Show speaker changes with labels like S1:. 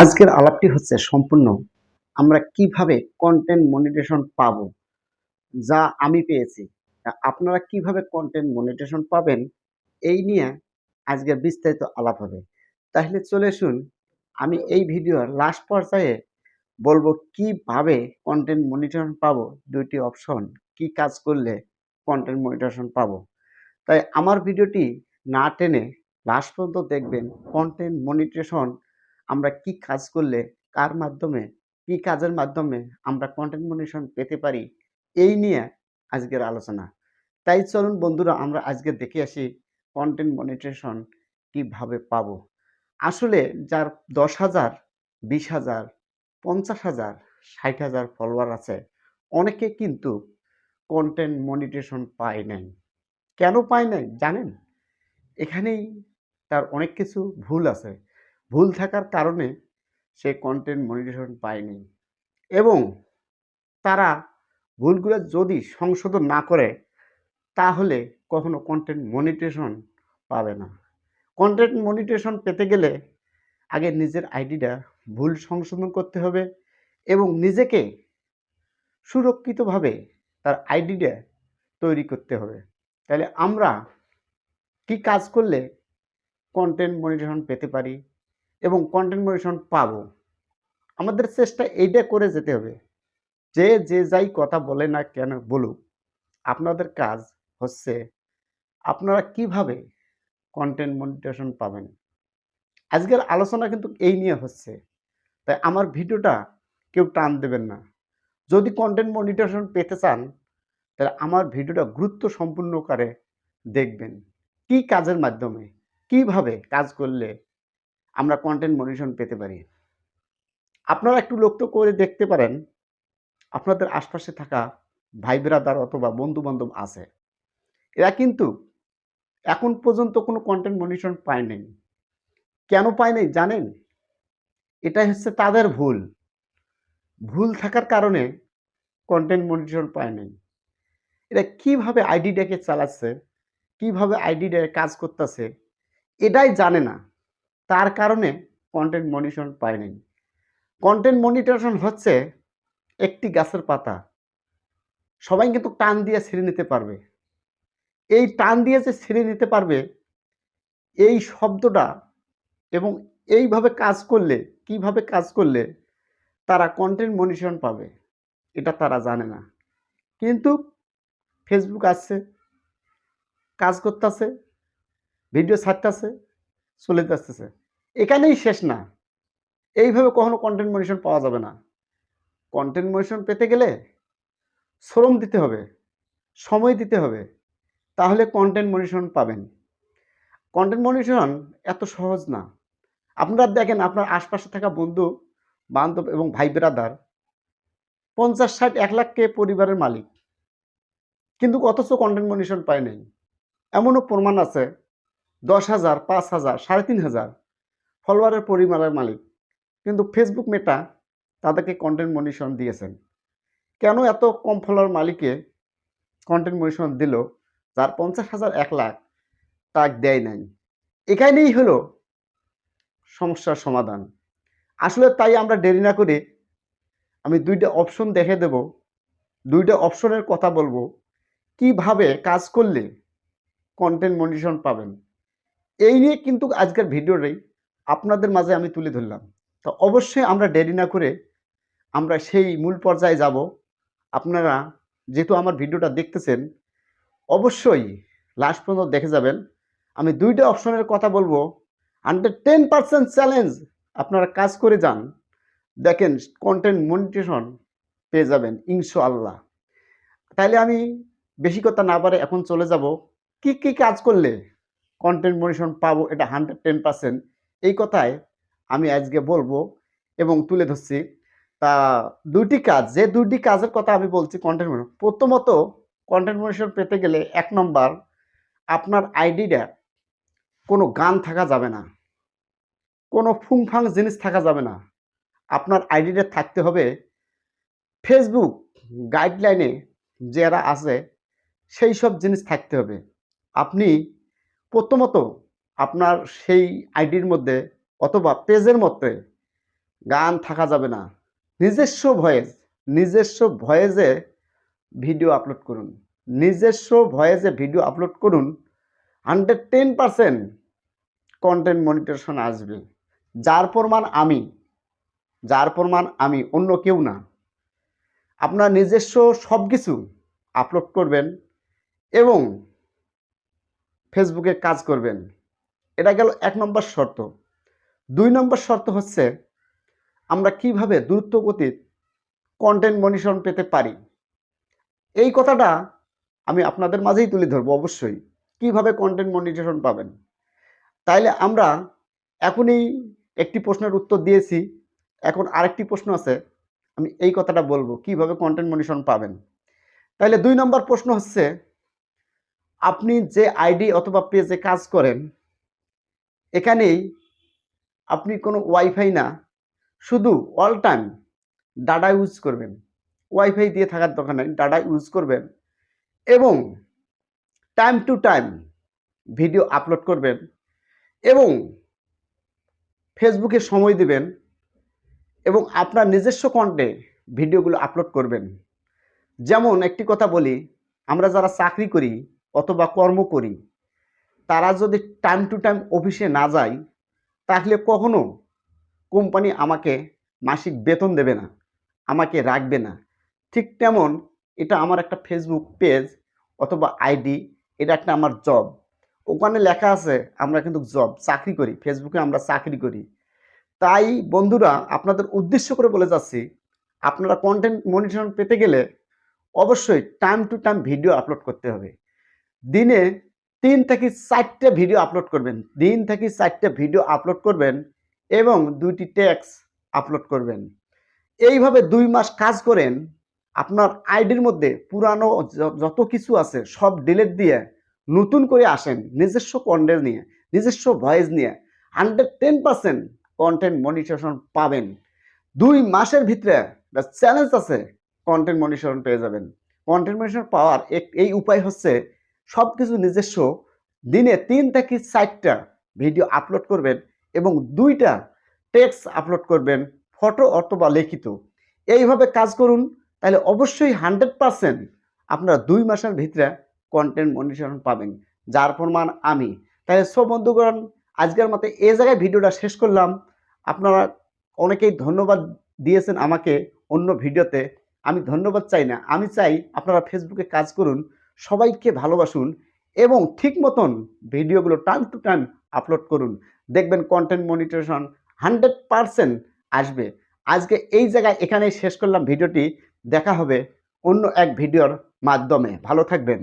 S1: আজকের আলাপটি হচ্ছে সম্পূর্ণ আমরা কীভাবে কন্টেন্ট মনিটেশন পাবো, যা আমি পেয়েছি আপনারা কীভাবে কন্টেন্ট মনিটেশন পাবেন, এই নিয়ে আজকের বিস্তারিত আলাপ হবে। তাহলে চলে শুন আমি এই ভিডিওর লাস্ট পর্যায়ে বলব কীভাবে কন্টেন্ট মনিটেশন পাবো, দুইটি অপশন কি কাজ করলে কন্টেন্ট মনিটেশন পাবো। তাই আমার ভিডিওটি না টেনে লাস্ট পর্যন্ত দেখবেন কন্টেন্ট মনিটেশন আমরা কি কাজ করলে, কার মাধ্যমে, কি কাজের মাধ্যমে আমরা কন্টেন্ট মনিশন পেতে পারি, এই নিয়ে আজকের আলোচনা। তাই চলুন বন্ধুরা, আমরা আজকে দেখে আসি কন্টেন্ট মনিটেশন কীভাবে পাবো। আসলে যার দশ হাজার, বিশ হাজার, পঞ্চাশ হাজার, ষাট হাজার ফলোয়ার আছে, অনেকে কিন্তু কন্টেন্ট মনিটেশন পায় নাই। কেন পায় নাই জানেন? এখানেই তার অনেক কিছু ভুল আছে। ভুল থাকার কারণে সে কন্টেন্ট মনিটেশন পায়নি এবং তারা ভুলগুলো যদি সংশোধন না করে, তাহলে কখনো কন্টেন্ট মনিটেশন পাবে না। কন্টেন্ট মনিটেশন পেতে গেলে আগে নিজের আইডিটা ভুল সংশোধন করতে হবে এবং নিজেকে সুরক্ষিতভাবে তার আইডিটা তৈরি করতে হবে। তাহলে আমরা কি কাজ করলে কন্টেন্ট মনিটেশন পেতে পারি? এবং কন্টেন্ট মনিটেশন পাবো। আমাদের চেষ্টা এইটা করে যেতে হবে। যে যে যাই কথা বলে না কেন বলুক, আপনাদের কাজ হচ্ছে আপনারা কীভাবে কন্টেন্ট মনিটেশন পাবেন। আজকের আলোচনা কিন্তু এই নিয়ে হচ্ছে। তাই আমার ভিডিওটা কেউ টান দেবেন না। যদি কন্টেন্ট মনিটেশন পেতে চান, তাহলে আমার ভিডিওটা গুরুত্ব সম্পূর্ণ করে দেখবেন। কি কাজের মাধ্যমে? কীভাবে কাজ করলে আমরা কন্টেন্ট মনিটেশন পেতে পারি। আপনারা একটু লক্ষ্য করে দেখতে পারেন, আপনাদের আশপাশে থাকা ভাই ব্রাদার অথবা বন্ধু বান্ধব আছে। এরা কিন্তু এখন পর্যন্ত কোনো কন্টেন্ট মনিটেশন পায় নাই। কেন পায় নাই জানেন? এটাই হচ্ছে তাদের ভুল। ভুল থাকার কারণে কন্টেন্ট মনিটেশন পায় নাই। এরা কীভাবে আইডিটাকে চালাচ্ছে, কীভাবে আইডিটা কাজ করতেছে, এটাই জানে না। তার কারণে কন্টেন্ট মনিটরেশন পায় নাই কন্টেন্ট মনিটরেশন হচ্ছে একটি গাছের পাতা। সবাই কিন্তু টান দিয়ে ছিঁড়ে নিতে পারবে। এই টান দিয়ে যে ছিঁড়ে নিতে পারবে, এই শব্দটা এবং এইভাবে কাজ করলে, কীভাবে কাজ করলে তারা কন্টেন্ট মনিটরেশন পাবে, এটা তারা জানে না। কিন্তু ফেসবুক আসছে, কাজ করতেছে ভিডিও ছাড়তেছে চলে যাচ্ছে। এখানেই শেষ না। এইভাবে কখনো কন্টেন্ট মনিশন পাওয়া যাবে না। কন্টেন্ট মনিশন পেতে গেলে শ্রম দিতে হবে, সময় দিতে হবে, তাহলে কন্টেন্ট মনিশন পাবেন। কন্টেন্ট মনিশন এত সহজ না। আপনারা দেখেন, আপনার আশপাশে থাকা বন্ধু, বান্ধব এবং ভাই ব্রাদার, পঞ্চাশ, ষাট, এক লাখ কে পরিবারের মালিক, কিন্তু অথচ কন্টেন্ট মনিশন পায় নাই। এমনও প্রমাণ আছে দশ হাজার, পাঁচ হাজার, সাড়ে তিন হাজার ফলোয়ারের পরিমাণের মালিক। কিন্তু ফেসবুক মেটা তাদেরকে কন্টেন্ট মনিশন দিয়েছেন। কেন এত কম ফলোয়ার মালিকে কন্টেন্ট মনিশন দিল, যার পঞ্চাশ হাজার, এক লাখ তাক দেয় নাই? এখানেই হলো সমস্যার সমাধান। আসলে তাই আমরা দেরি না করে আমি দুইটা অপশন দেখে দেব, দুইটা অপশনের কথা বলব। কীভাবে কাজ করলে কন্টেন্ট মনিটেশন পাবেন? এই নিয়ে কিন্তু আজকের ভিডিওটাই আপনাদের মাঝে আমি তুলে ধরলাম। তো অবশ্যই আমরা দেরি না করে আমরা সেই মূল পর্যায়ে যাব। আপনারা যেহেতু আমার ভিডিওটা দেখতেছেন, অবশ্যই লাস্ট পর্যন্ত দেখে যাবেন। আমি দুইটা অপশনের কথা বলব। হান্ড্রেড টেন পার্সেন্ট চ্যালেঞ্জ আপনারা কাজ করে যান। দেখেন কন্টেন্ট মনিটেশন পেয়ে যাবেন ইনশাআল্লাহ। তাইলে আমি বেশি কথা না পারে এখন চলে যাব। কি কি কাজ করলে কন্টেন্ট মনিশন পাবো, এটা হান্ড্রেড টেন পার্সেন্ট এই কথায় আমি আজকে বলব এবং তুলে ধরছি। তা দুটি কাজ, যে দুটি কাজের কথা আমি বলছি কন্টেন্ট মনিশন প্রথমত কন্টেন্ট মনিশন পেতে গেলে এক নম্বর আপনার আইডিটা কোনো গান থাকা যাবে না। কোনো ফুংফাং জিনিস থাকা যাবে না। আপনার আইডিটা থাকতে হবে ফেসবুক গাইডলাইনে যারা আছে, সেই সব জিনিস থাকতে হবে। আপনি প্রথমত আপনার সেই আইডির মধ্যে অথবা পেজের মধ্যে গান থাকা যাবে না। নিজস্ব ভয়েস, নিজস্ব ভয়েসে ভিডিও আপলোড করুন। নিজস্ব ভয়েসে ভিডিও আপলোড করুন hundred ten percent content monetisation আসবে। যার প্রমাণ আমি, যার প্রমাণ আমি, অন্য কেউ না। আপনার নিজস্ব সব কিছু আপলোড করবেন এবং ফেসবুকে কাজ করবেন। এটা গেল এক নম্বর শর্ত। দুই নম্বর শর্ত হচ্ছে, আমরা কীভাবে দ্রুত গতির কন্টেন্ট মনিশন পেতে পারি। এই কথাটা আমি আপনাদের মাঝেই তুলে ধরবো অবশ্যই, কীভাবে কন্টেন্ট মনিটেশন পাবেন। তাইলে আমরা এখনই একটি প্রশ্নের উত্তর দিয়েছি, এখন আরেকটি প্রশ্ন আছে, আমি এই কথাটা বলব, কীভাবে কন্টেন্ট মনিশন পাবেন। তাইলে দুই নম্বর প্রশ্ন হচ্ছে আপনি যে আইডি অথবা পেজে কাজ করেন, এখানেই আপনি কোনো ওয়াইফাই না, শুধু অল টাইম ডাটা ইউজ করবেন। ওয়াইফাই দিয়ে থাকার দরকার নেই, ডাটা ইউজ করবেন এবং time to time video upload করবেন এবং ফেসবুকে সময় দিবেন এবং আপনার নিজস্ব কন্টে ভিডিওগুলো আপলোড করবেন। যেমন একটি কথা বলি, আমরা যারা চাকরি করি অথবা কর্ম করি, তারা যদি টাইম টু টাইম অফিসে না যায়, তাহলে কখনো কোম্পানি আমাকে মাসিক বেতন দেবে না, আমাকে রাখবে না। ঠিক তেমন এটা আমার একটা ফেসবুক পেজ অথবা আইডি এটা একটা আমার জব ওখানে লেখা আছে, আমরা কিন্তু জব চাকরি করি। ফেসবুকে আমরা চাকরি করি। তাই বন্ধুরা, আপনাদের উদ্দেশ্য করে বলে যাচ্ছি, আপনারা কন্টেন্ট মনিটরেশন পেতে গেলে অবশ্যই time to time video upload করতে হবে। দিনে তিন থেকে চারটে ভিডিও আপলোড করবেন। দিন থেকে চারটে ভিডিও আপলোড করবেন এবং দুইটি ট্যাক্স আপলোড করবেন। এইভাবে দুই মাস কাজ করেন আপনার আইডির মধ্যে পুরানো যত কিছু আছে সব ডিলেট দিয়ে নতুন করে আসেন নিজস্ব কন্টেন্ট নিয়ে, নিজস্ব ভয়েস নিয়ে। Hundred ten percent content monetisation পাবেন। দুই মাসের ভিতরে চ্যালেঞ্জ আছে কন্টেন্ট মনিটেশন পেয়ে যাবেন। কন্টেন্ট মনিটেশন পাওয়ার এই উপায় হচ্ছে সব কিছু নিজস্ব। দিনে তিন থেকে চারটা ভিডিও আপলোড করবেন এবং দুইটা টেক্সট আপলোড করবেন ফটো অথবা লিখিত। এইভাবে কাজ করুন, তাহলে অবশ্যই হান্ড্রেড পারসেন্ট আপনারা দুই মাসের ভিতরে কন্টেন্ট মনিটরেশন পাবেন। যার প্রমাণ আমি। তাহলে সব বন্ধুগণ, আজকের মতো এই জায়গায় ভিডিওটা শেষ করলাম। আপনারা অনেকেই ধন্যবাদ দিয়েছেন আমাকে অন্য ভিডিওতে। আমি ধন্যবাদ চাই না। আমি চাই আপনারা ফেসবুকে কাজ করুন। সবাইকে ভালোবাসুন এবং ঠিক মতন ভিডিওগুলো টাইম টু টাইম আপলোড করুন। দেখবেন কন্টেন্ট মনিটরেশন হান্ড্রেড পারসেন্ট আসবে। আজকে এই জায়গায় এখানেই শেষ করলাম ভিডিওটি। দেখা হবে অন্য এক ভিডিওর মাধ্যমে। ভালো থাকবেন।